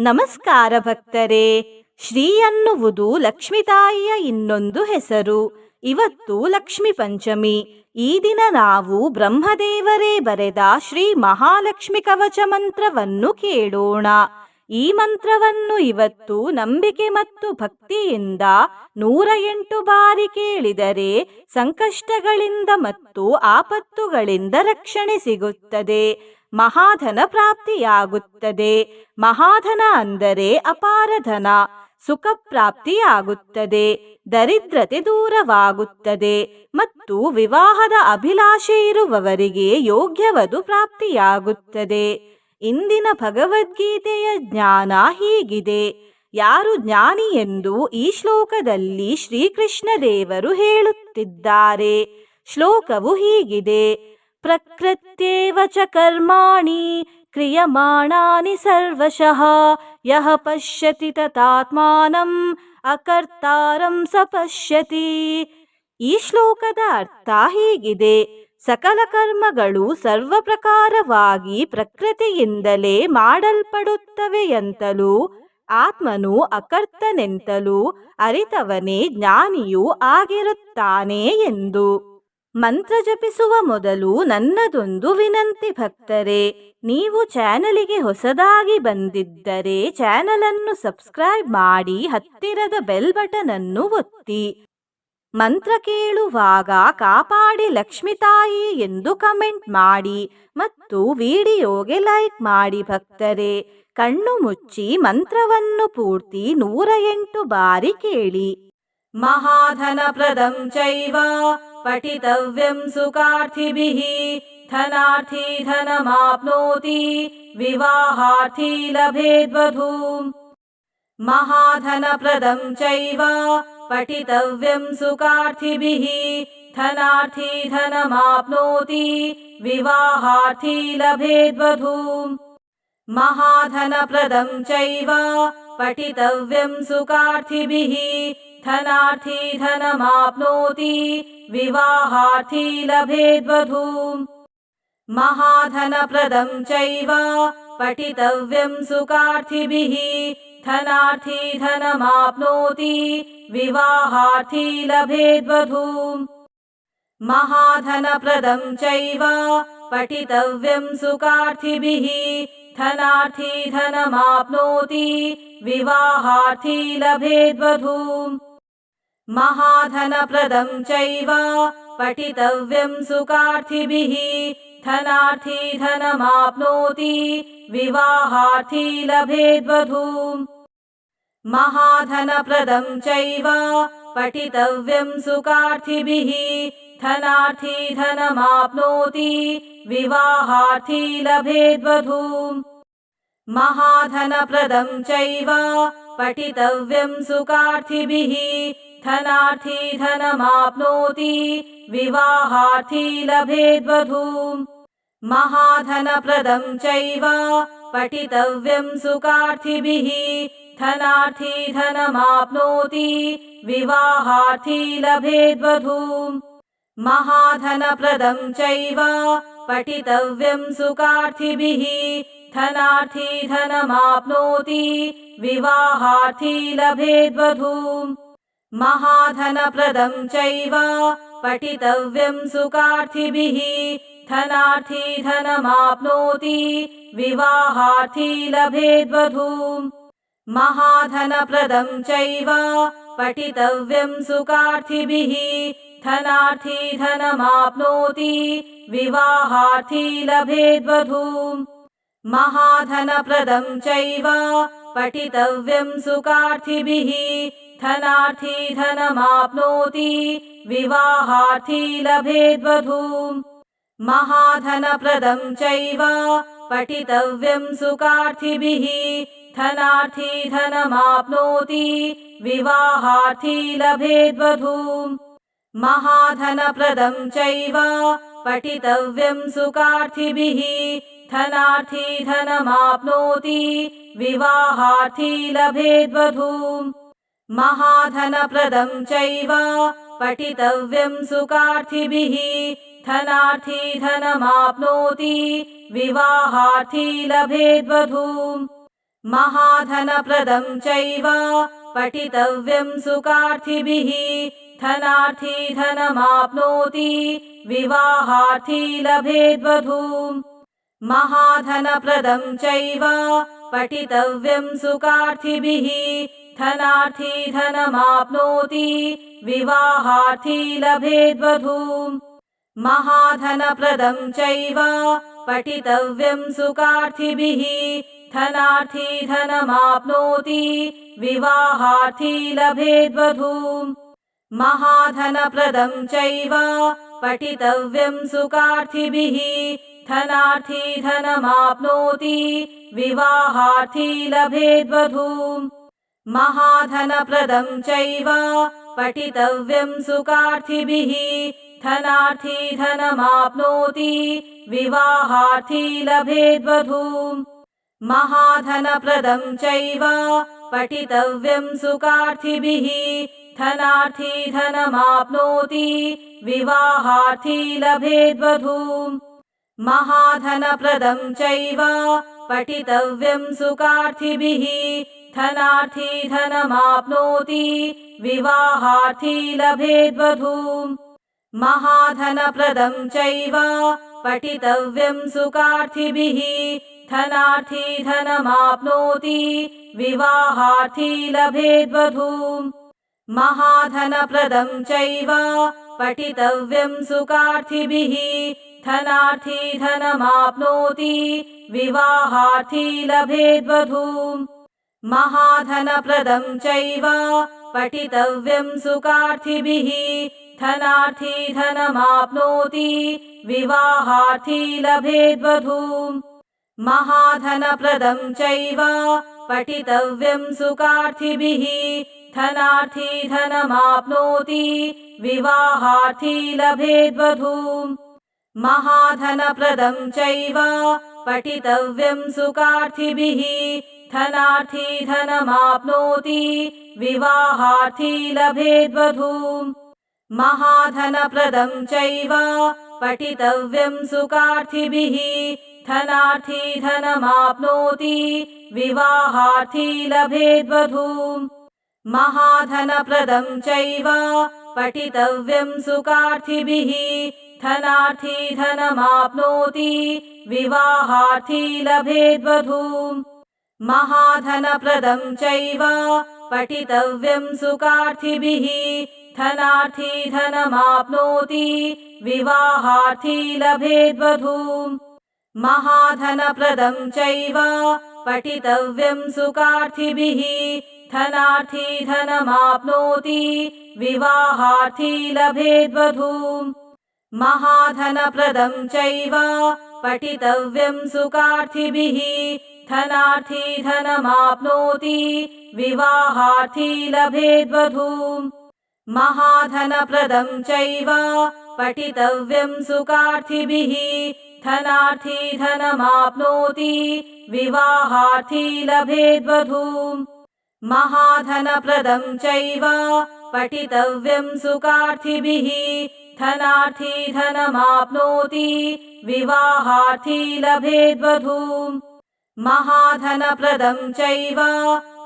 ನಮಸ್ಕಾರ ಭಕ್ತರೇ. ಶ್ರೀ ಅನ್ನುವುದು ಲಕ್ಷ್ಮೀ ತಾಯಿಯ ಇನ್ನೊಂದು ಹೆಸರು. ಇವತ್ತು ಲಕ್ಷ್ಮಿ ಪಂಚಮಿ. ಈ ದಿನ ನಾವು ಬ್ರಹ್ಮದೇವರೇ ಬರೆದ ಶ್ರೀ ಮಹಾಲಕ್ಷ್ಮಿ ಕವಚ ಮಂತ್ರವನ್ನು ಕೇಳೋಣ. ಈ ಮಂತ್ರವನ್ನು ಇವತ್ತು ನಂಬಿಕೆ ಮತ್ತು ಭಕ್ತಿಯಿಂದ ನೂರ ಎಂಟು ಬಾರಿ ಕೇಳಿದರೆ ಸಂಕಷ್ಟಗಳಿಂದ ಮತ್ತು ಆಪತ್ತುಗಳಿಂದ ರಕ್ಷಣೆ ಸಿಗುತ್ತದೆ. ಮಹಾಧನ ಪ್ರಾಪ್ತಿಯಾಗುತ್ತದೆ. ಮಹಾಧನ ಅಂದರೆ ಅಪಾರ ಧನ, ಸುಖ ಪ್ರಾಪ್ತಿಯಾಗುತ್ತದೆ, ದರಿದ್ರತೆ ದೂರವಾಗುತ್ತದೆ ಮತ್ತು ವಿವಾಹದ ಅಭಿಲಾಷೆ ಇರುವವರಿಗೆ ಯೋಗ್ಯವದು ಪ್ರಾಪ್ತಿಯಾಗುತ್ತದೆ. ಇಂದಿನ ಭಗವದ್ಗೀತೆಯ ಜ್ಞಾನ ಹೀಗಿದೆ. ಯಾರು ಜ್ಞಾನಿ ಎಂದು ಈ ಶ್ಲೋಕದಲ್ಲಿ ಶ್ರೀಕೃಷ್ಣ ದೇವರು ಹೇಳುತ್ತಿದ್ದಾರೆ. ಶ್ಲೋಕವು ಹೀಗಿದೆ. ಪ್ರಕೃತ್ಯೇವ ಚ ಕರ್ಮಾಣಿ क्रियमाणानि ಯಹ ಪಶ್ಯತಿ ತತಾತ್ಮಾನಂ ಅಕರ್ತಾರಂ ಸ ಪಶ್ಯತಿ ಈ ಶ್ಲೋಕದ ಅರ್ಥ ಹೀಗಿದೆ. ಸಕಲ ಕರ್ಮಗಳು ಸರ್ವ ಪ್ರಕಾರವಾಗಿ ಪ್ರಕೃತಿಯಿಂದಲೇ ಮಾಡಲ್ಪಡುತ್ತವೆಯಂತಲೂ ಆತ್ಮನು ಅಕರ್ತನೆಂತಲೂ ಅರಿತವನೇ ಜ್ಞಾನಿಯೂ ಆಗಿರುತ್ತಾನೆ ಎಂದು. ಮಂತ್ರ ಜಪಿಸುವ ಮೊದಲು ನನ್ನದೊಂದು ವಿನಂತಿ, ಭಕ್ತರೇ, ನೀವು ಚಾನಲಿಗೆ ಹೊಸದಾಗಿ ಬಂದಿದ್ದರೆ ಚಾನಲ್ ಅನ್ನು ಸಬ್ಸ್ಕ್ರೈಬ್ ಮಾಡಿ ಹತ್ತಿರದ ಬೆಲ್ ಬಟನ್ ಅನ್ನು ಒತ್ತಿ. ಮಂತ್ರ ಕೇಳುವಾಗ ಕಾಪಾಡಿ ಲಕ್ಷ್ಮಿ ತಾಯಿ ಎಂದು ಕಮೆಂಟ್ ಮಾಡಿ ಮತ್ತು ವಿಡಿಯೋಗೆ ಲೈಕ್ ಮಾಡಿ ಭಕ್ತರೇ, ಕಣ್ಣು ಮುಚ್ಚಿ ಮಂತ್ರವನ್ನು ಪೂರ್ತಿ ನೂರ ಎಂಟು ಬಾರಿ ಕೇಳಿ. ಮಹಾಧನ ಪ್ರದಂ ಚೈವ पठितव्यम् सुखार्थिभिः धनार्थी धनमाप्नोति विवाहार्थी लभेद्वधूम् महाधनप्रदम् चैव पठितव्यम् सुखार्थिभिः धनार्थी धनमाप्नोति विवाहार्थी लभेद्वधूम् महाधनप्रदम् चैव पठितव्यम् सुखार्थिभिः धनार्थी धनमाप्नोति विवाहार्थी लभेद्वधूम् महाधनप्रदं चैव पठितव्यं सुखार्थिभिः। धनार्थी धनमाप्नोति विवाहार्थी लभेद्वधूम् महाधनप्रदं चैव पठितव्यं सुखार्थिभिः। धनार्थी धनमाप्नोति विवाहार्थी लभेद्वधूम् महाधनप्रदं चैव पठितव्यं सुखार्थिभिः धनार्थी धनमाप्नोति विवाहार्थी लभेद्वधूम्। महाधनप्रदं चैव पठितव्यं सुखार्थिभिः धनार्थी धनमाप्नोति विवाहार्थी लभेद्वधूम्। महाधनप्रदं चैव पठितव्यं सुखार्थिभिः धनार्थी धनमाप्नोति विवाहार्थी लभेद्वधूम्। महाधनप्रदं चैव पठितव्यं सुखार्थिभिः। धनार्थी धनमाप्नोति विवाहार्थी लभेद्वधूम्। महाधनप्रदं चैव पठितव्यं सुखार्थिभिः। धनार्थी धनमाप्नोति विवाहार्थी लभेद्वधूम् महाधनप्रदं चैव पठितव्यं सुखार्थिभिः धनार्थी धनमाप्नोति विवाहार्थी लभेद्वधूम्। महाधनप्रदं चैव पठितव्यं सुखार्थिभिः धनार्थी धनमाप्नोति विवाहार्थी लभेद्वधूम्। महाधनप्रदं चैव पठितव्यं सुखार्थिभिः धनार्थी धनमाप्नोति विवाहार्थी लभेद्वधूम् महाधनप्रदं चैव पठितव्यं सुखार्थिभिः। धनार्थी धनमाप्नोति विवाहार्थी लभेद्वधूम् महाधनप्रदं चैव पठितव्यं सुखार्थिभिः। धनार्थी धनमाप्नोति विवाहार्थी लभेद्वधूम् महाधनप्रदं चैव पठितव्यं सुखार्थिभिः धनार्थी धनमाप्नोति विवाहार्थी लभेद्वधूम्। महाधनप्रदं चैव पठितव्यं सुकार्थिभिः धनार्थी धनमाप्नोति विवाहार्थी लभेद्वधूम्। महाधनप्रदं चैव पठितव्यं सुकार्थिभिः धनार्थी धनमाप्नोति विवाहार्थी लभेद्वधूम् महाधनप्रदं चैव। पठितव्यं सुकार्थिभिः धनार्थी धनमाप्नोति विवाहार्थी लभेद्वधूम् महाधनप्रदं चैव। पठितव्यं सुकार्थिभिः धनार्थी धनमाप्नोति विवाहार्थी लभेद्वधूम् महाधनप्रदं चैव पठितव्यं सुकार्थिभिः धनार्थी धनमाप्नोति विवाहार्थी लभेद्वधूम्। महाधनप्रदं चैव पठितव्यं सुकार्थिभिः धनार्थी धनमाप्नोति विवाहार्थी लभेद्वधूम्। महाधनप्रदं चैव पठितव्यं सुकार्थिभिः धनार्थी धनमाप्नोति विवाहार्थी लभेद्वधूम् महाधनप्रदं चैव पठितव्यं सुकार्थिभिः धनार्थी धनमाप्नोति विवाहार्थी लभेद्वधूम् महाधनप्रदं चैव पठितव्यं सुकार्थिभिः धनार्थी धनमाप्नोति विवाहार्थी लभेद्वधूम् महाधनप्रदं चैव पठितव्यं सुकार्थिभिः धनार्थी धनमाप्नोति विवाहार्थी लभेद्वधूम् महाधनप्रदं चैव पठितव्यं सुकार्थिभिः धनार्थी धनमाप्नोति विवाहार्थी लभेद्वधूम् महाधनप्रदं चैव पठितव्यं सुकार्थिभिः धनार्थी धनमाप्नोति विवाहार्थी लभेद्वधूम्। महाधनप्रदं चैव पठितव्यं सुकार्थिभिः धनार्थी धनमाप्नोति विवाहार्थी लभेद्वधूम्। महाधनप्रदं चैव पठितव्यं सुकार्थिभिः धनार्थी धनमाप्नोति विवाहार्थी लभेद्वधूम् महाधनप्रदं चैव पठितव्यं सुकार्थिभिः धनार्थी धनमाप्नोति विवाहार्थी लभेद्वधूम्। महाधनप्रदं चैव पठितव्यं सुकार्थिभिः धनार्थी धनमाप्नोति विवाहार्थी लभेद्वधूम्। महाधनप्रदं चैव पठितव्यं सुकार्थिभिः धनार्थी धनमाप्नोति विवाहार्थी लभेद्वधूम् महाधनप्रदं चैव। पठितव्यं सुकार्थिभिः धनार्थी धनमाप्नोति विवाहार्थी लभेद्वधूम् महाधनप्रदं चैव। पठितव्यं सुकार्थिभिः धनार्थी धनमाप्नोति विवाहार्थी लभेद्वधूम् महाधनप्रदं चैव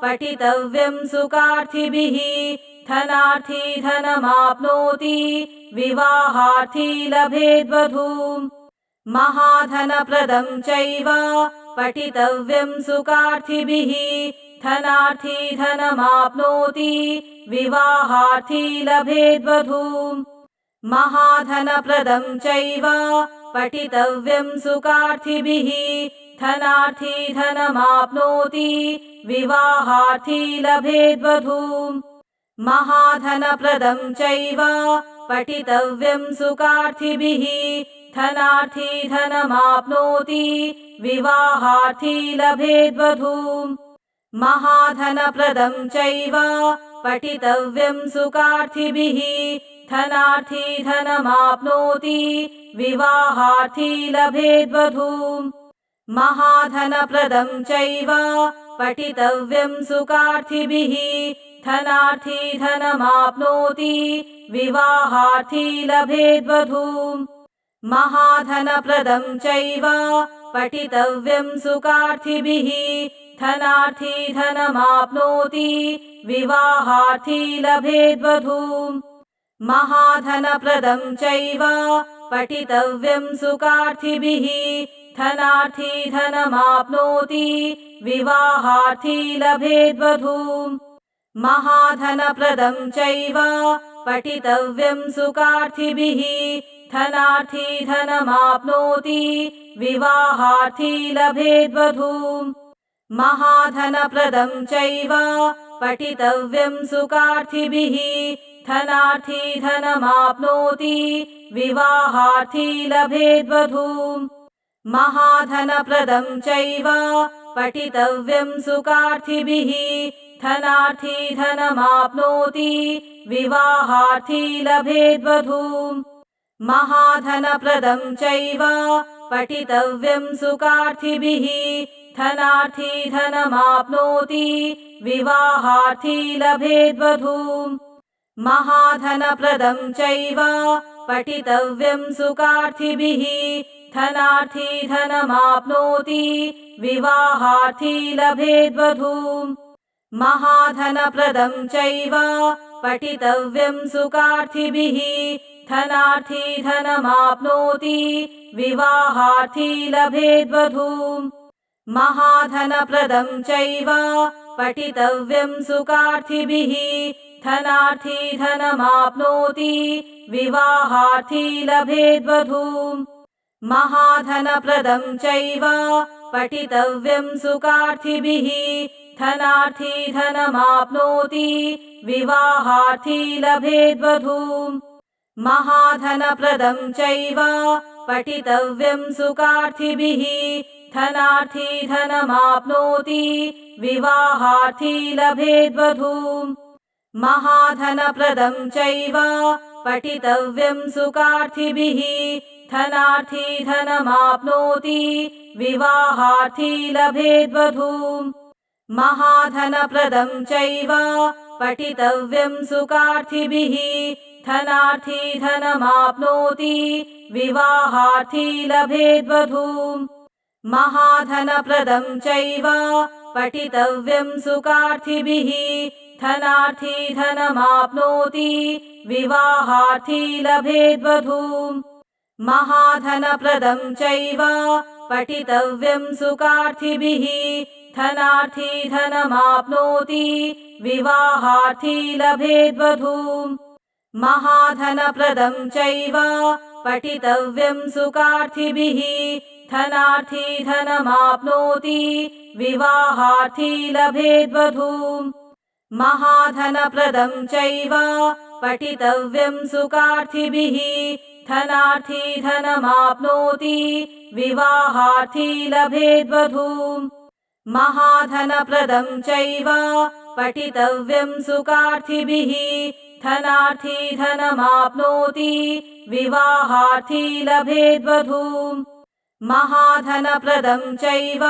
पठितव्यं सुकार्थिभिः धनार्थी धनमाप्नोति विवाहार्थी लभेद्वधूम्। महाधनप्रदं चैव पठितव्यं सुकार्थिभिः धनार्थी धनमाप्नोति विवाहार्थी लभेद्वधूम्। महाधनप्रदं चैव पठितव्यं सुकार्थिभिः धनार्थी धनमाप्नोति विवाहार्थी लभेद्वधूम्। महाधनप्रदं चैव पठितव्यं सुकार्थिभिः धनार्थी धनमाप्नोति विवाहार्थी लभेद्वधूम्। महाधनप्रदं चैव पठितव्यं सुकार्थिभिः धनार्थी धनमाप्नोति विवाहार्थी लभेद्वधूम् महाधनप्रदं चैव पठितव्यं सुकार्थिभिः धनार्थी धनमाप्नोति विवाहार्थी लभेद्वधूम् महाधनप्रदं चैव पठितव्यं सुकार्थिभिः धनार्थी धनमाप्नोति विवाहार्थी लभेद्वधूम् महाधनप्रदम् चैव पठितव्यम् सुकार्थिभिः धनार्थी धनमाप्नोति विवाहार्थी लभेद्वधूम्। महाधनप्रदम् चैव पठितव्यम् सुकार्थिभिः धनार्थी धनमाप्नोति विवाहार्थी लभेद्वधूम्। महाधनप्रदम् चैव पठितव्यम् सुकार्थिभिः धनार्थी धनमाप्नोति विवाहार्थी लभेद्वधूम् महाधनप्रदम् चैव पठितव्यम् सुकार्थिभिः धनार्थी धनमाप्नोति विवाहार्थी लभेद्वधूम् महाधनप्रदम् चैव पठितव्यम् सुकार्थिभिः धनार्थी धनमाप्नोति विवाहार्थी लभेद्वधूम् महाधनप्रदम् चैव पठितव्यम् सुकार्थिभिः धनार्थी धनमाप्नोति विवाहार्थी लभेद्वधूम् महाधनप्रदम् चैव पठितव्यम् सुकार्थिभिः धनार्थी धनमाप्नोति विवाहार्थी लभेद्वधूम् महाधनप्रदम् चैव पठितव्यम् सुकार्थिभिः धनार्थी धनमाप्नोति विवाहार्थी लभेद्वधूम् महाधनप्रदम् चैव पठितव्यम् सुकार्थिभिः धनार्थी धनमाप्नोति विवाहार्थी लभेद्वधूम् महाधनप्रदम् चैव पठितव्यम् सुकार्थिभिः धनार्थी धनमाप्नोति विवाहार्थी लभेद्वधूम् महाधनप्रदम् चैव पठितव्यम् सुकार्थिभिः धनार्थी धनमाप्नोति विवाहार्थी लभेद्वधूम् महाधनप्रदम् चैव पठितव्यम् सुकार्थिभिः धनार्थी धनमाप्नोति विवाहार्थी लभेद्वधूम् महाधनप्रदम् चैव पठितव्यम् सुकार्थिभिः धनार्थी धनमाप्नोति विवाहार्थी लभेद्वधूम् महाधनप्रदम् चैव पठितव्यम् सुकार्थिभिः धनार्थी धनमाप्नोति विवाहार्थी लभेद्वधूम्। महाधनप्रदम् चैव पठितव्यम् सुकार्थिभिः धनार्थी धनमाप्नोति विवाहार्थी लभेद्वधूम्। महाधनप्रदम् चैव पठितव्यम् सुकार्थिभिः धनार्थी धनमाप्नोति विवाहार्थी लभेद्वधूम्। महाधनप्रदम् चैव पठितव्यम् सुकार्थिभिः धनार्थी धनमाप्नोति विवाहार्थी लभेद्वधूम्। महाधनप्रदम् चैव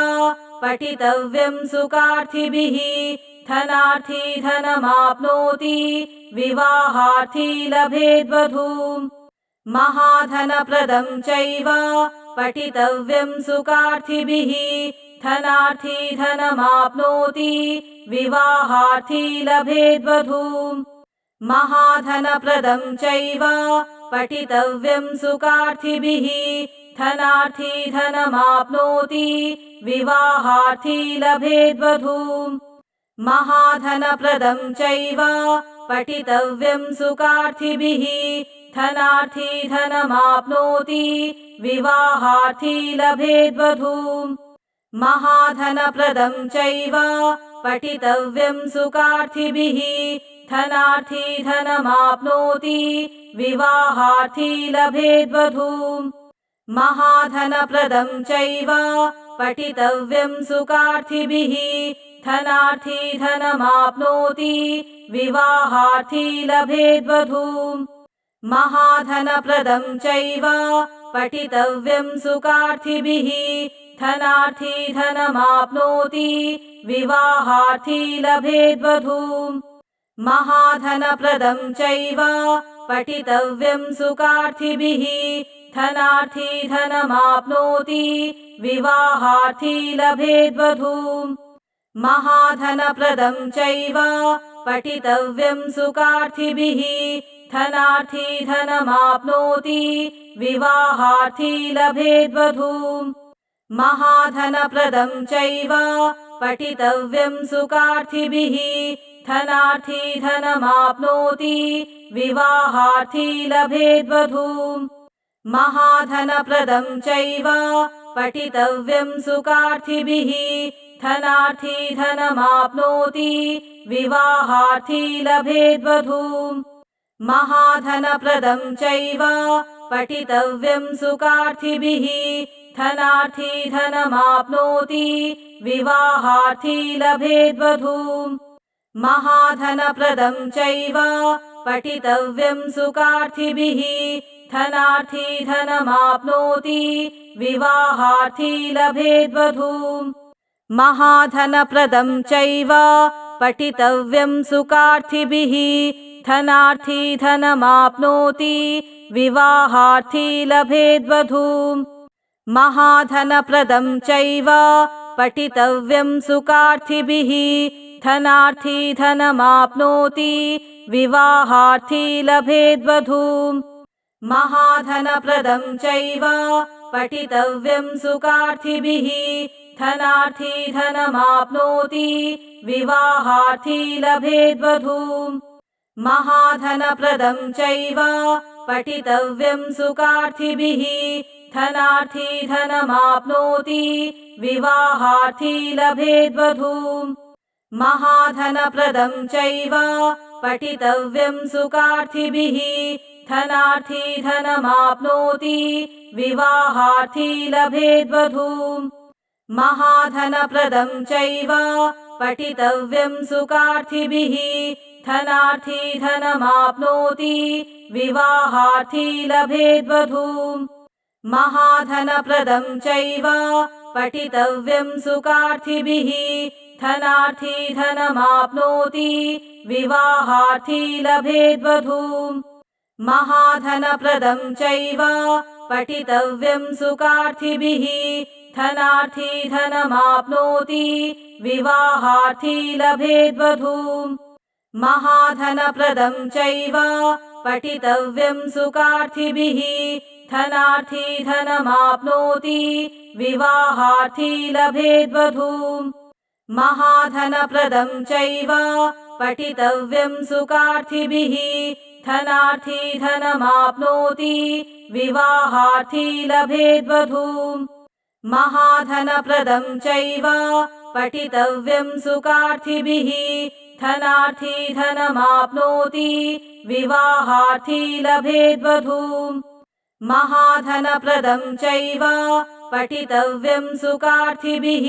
पठितव्यम् सुकार्थिभिः धनार्थी धनमाप्नोति विवाहार्थी लभेद्वधूम् महाधनप्रदम् चैव पठितव्यम् सुकार्थिभिः धनार्थी धनमाप्नोति विवाहार्थी लभेद्वधूम्। महाधनप्रदम् चैव पठितव्यम् सुकार्थिभिः धनार्थी धनमाप्नोति विवाहार्थी लभेद्वधूम्। महाधनप्रदम् चैव पठितव्यम् सुकार्थिभिः धनार्थी धनमाप्नोति विवाहार्थी लभेद्वधूम् महाधनप्रदम् चैव पठितव्यम् सुकार्थिभिः धनार्थी धनमाप्नोति विवाहार्थी लभेद्वधूम् महाधनप्रदम् चैव पठितव्यम् सुकार्थिभिः धनार्थी धनमाप्नोति विवाहार्थी लभेद्वधूम् महाधनप्रदम् चैव पठितव्यम् सुकार्थिभिः धनार्थी धनमाप्नोति विवाहार्थी लभेद्वधूम्। महाधनप्रदम् चैव पठितव्यम् सुकार्थिभिः धनार्थी धनमाप्नोति विवाहार्थी लभेद्वधूम्। महाधनप्रदं चैव पठितव्यं सुकार्थिभिः धनार्थी धनमाप्नोति विवाहार्थी लभेद्वधूम् महाधनप्रदं चैव पठितव्यं सुकार्थिभिः धनार्थी धनमाप्नोति विवाहार्थी लभेद्वधूम् महाधनप्रदं चैव पठितव्यं सुकार्थिभिः धनार्थी धनमाप्नोति विवाहार्थी लभेद्वधूम् महाधनप्रदं चैव पठितव्यं सुकार्थिभिः धनार्थी धनमाप्नोति विवाहार्थी लभेद्वधूम्। महाधनप्रदं चैव पठितव्यं सुकार्थिभिः धनार्थी धनमाप्नोति विवाहार्थी लभेद्वधूम्। महाधनप्रदं चैव पठितव्यं सुकार्थिभिः धनार्थी धनमाप्नोति विवाहार्थी लभेद्वधूम् महाधनप्रदं चैव पठितव्यं सुकार्थिभिः धनार्थी धनमाप्नोति विवाहार्थी लभेद्वधूम् महाधनप्रदं चैव पठितव्यं सुकार्थिभिः धनार्थी धनमाप्नोति विवाहार्थी लभेद्वधूम् महाधनप्रदं चैव पठितव्यं सुकार्थिभिः धनार्थी धनमाप्नोति विवाहार्थी लभेद्वधूम्। महाधनप्रदं चैव पठितव्यं सुकार्थिभिः धनार्थी धनमाप्नोति विवाहार्थी लभेद्वधूम्। महाधनप्रदं चैव पठितव्यं सुकार्थिभिः धनार्थी धनमाप्नोति विवाहार्थी लभेद्वधूम्। महाधनप्रदं चैव पठितव्यं सुकार्थिभिः धनार्थी धनमाप्नोति विवाहार्थी लभेद्वधूम्। महाधनप्रदं चैव पठितव्यं सुकार्थिभिः धनार्थी धनमाप्नोति विवाहार्थी लभेद्वधूम् महाधनप्रदं चैव पठितव्यं सुकार्थिभिः धनार्थी धनमाप्नोति विवाहार्थी लभेद्वधूम्। महाधनप्रदं चैव पठितव्यं सुकार्थिभिः धनार्थी धनमाप्नोति विवाहार्थी लभेद्वधूम्। महाधनप्रदं चैव पठितव्यं सुकार्थिभिः धनार्थी धनमाप्नोति विवाहार्थी लभेद्वधूम् महाधनप्रदं चैव पठितव्यं सुकार्थिभिः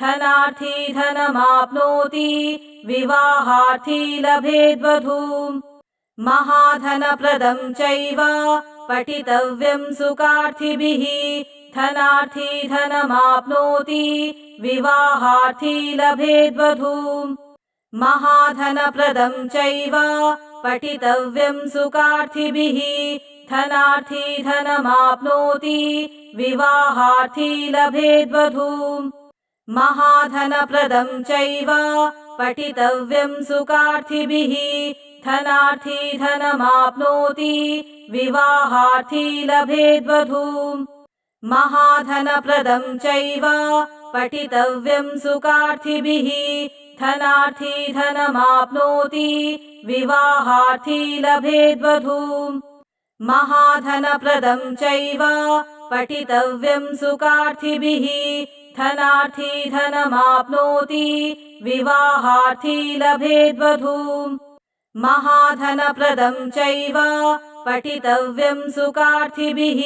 धनार्थी धनमाप्नोति विवाहार्थी लभेद्वधूम् महाधनप्रदं चैव पठितव्यं सुकार्थिभिः धनार्थी धनमाप्नोति विवाहार्थी लभेद्वधूम् महाधनप्रदं चैव पठितव्यं सुकार्थिभिः धनार्थी धनमाप्नोति विवाहार्थी लभेद्वधूम् महाधनप्रदं चैव पठितव्यं सुकार्थिभिः धनार्थी धनमाप्नोति विवाहार्थी लभेद्वधूम् महाधनप्रदं चैव पठितव्यं सुकार्थिभिः धनार्थी धनमाप्नोति विवाहार्थी लभेद्वधूम्। महाधनप्रदं चैव पठितव्यं सुकार्थिभिः धनार्थी धनमाप्नोति विवाहार्थी लभेद्वधूम्। महाधनप्रदं चैव पठितव्यं सुकार्थिभिः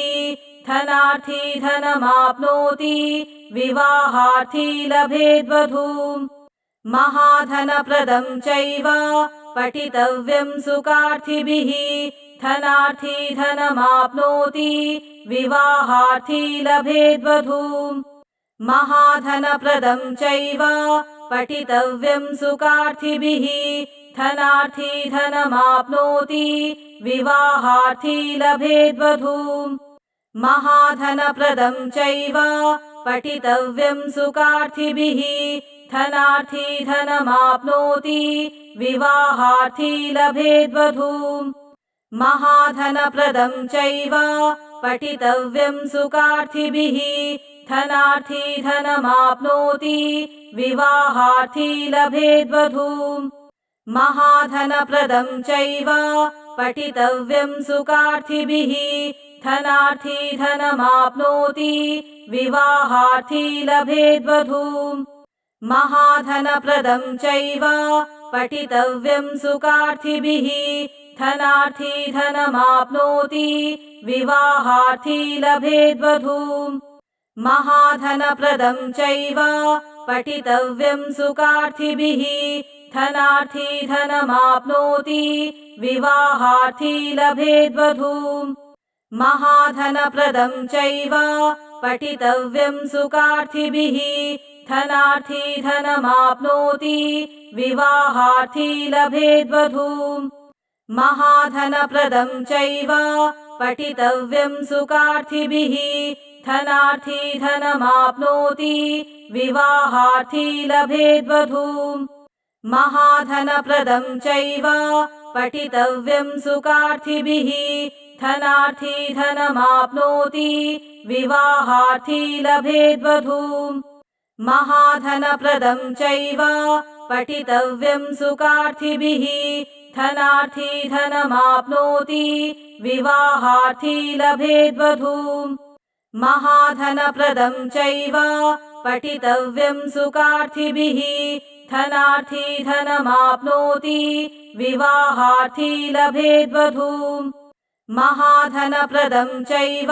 धनार्थी धनमाप्नोति विवाहार्थी लभेद्वधूम् महाधनप्रदं चैव पठितव्यं सुकार्थिभिः धनार्थी धनमाप्नोति विवाहार्थी लभेद्वधूम् महाधनप्रदं चैव पठितव्यं सुकार्थिभिः धनार्थी धनमाप्नोति विवाहार्थी लभेद्वधूम् महाधनप्रदं चैव पठितव्यं सुकार्थिभिः धनार्थी धनमाप्नोति विवाहार्थी लभेद्वधूम् महाधनप्रदं चैव पठितव्यं सुकार्थिभिः धनार्थी धनमाप्नोति विवाहार्थी लभेद्वधूम् महाधनप्रदं चैव पठितव्यं सुकार्थिभिः धनार्थी धनमाप्नोति विवाहार्थी लभेद्वधूम् महाधनप्रदं चैव पठितव्यं सुकार्थिभिः धनार्थी धनमाप्नोति विवाहार्थी लभेद्वधूम्। महाधनप्रदं चैव पठितव्यं सुकार्थिभिः धनार्थी धनमाप्नोति विवाहार्थी लभेद्वधूम्। महाधनप्रदं चैव पठितव्यं सुकार्थिभिः धनार्थी धनमाप्नोति विवाहार्थी लभेद्वधूम् महाधनप्रदं चैव पठितव्यं सुकार्थिभिः धनार्थी धनमाप्नोति विवाहार्थी लभेद्वधूम् महाधनप्रदं चैव पठितव्यं सुकार्थिभिः धनार्थी धनमाप्नोति विवाहार्थी लभेद्वधूम् महाधनप्रदं चैव पठितव्यं सुकार्थिभिः धनार्थी धनमाप्नोति विवाहार्थी लभेद्वधूम् महाधनप्रदं चैव पठितव्यं सुकार्थिभिः धनार्थी धनमाप्नोति विवाहार्थी लभेद्वधूम् महाधनप्रदं चैव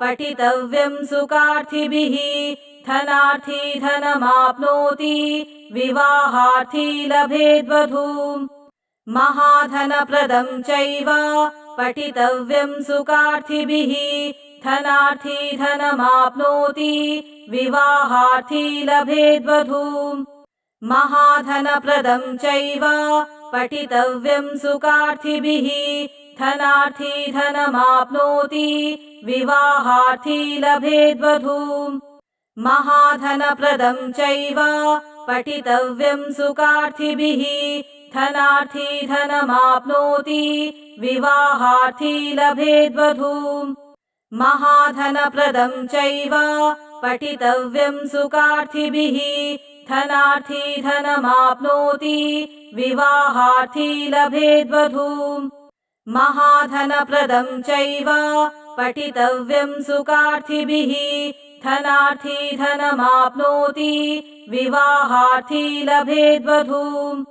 पठितव्यं सुकार्थिभिः धनार्थी धनमाप्नोति विवाहार्थी लभेद्वधूम् महाधनप्रदं चैव पठितव्यं सुकार्थिभिः धनार्थी धनमाप्नोति विवाहार्थी लभेद्वधूम् महाधनप्रदं चैव पठितव्यं सुकार्थिभिः धनार्थी धनमाप्नोति विवाहार्थी लभेद्वधूम् महाधनप्रदं चैव पठितव्यं सुकार्थिभिः धनार्थी धनमाप्नोति विवाहार्थी लभेद्वधूम्। महाधनप्रदं चैव पठितव्यं सुकार्थिभिः धनार्थी धनमाप्नोति विवाहार्थी लभेद्वधूम्। महाधनप्रदं चैव पठितव्यं सुकार्थिभिः धनार्थी धनमाप्नोति विवाहार्थी लभेद्वधूम्।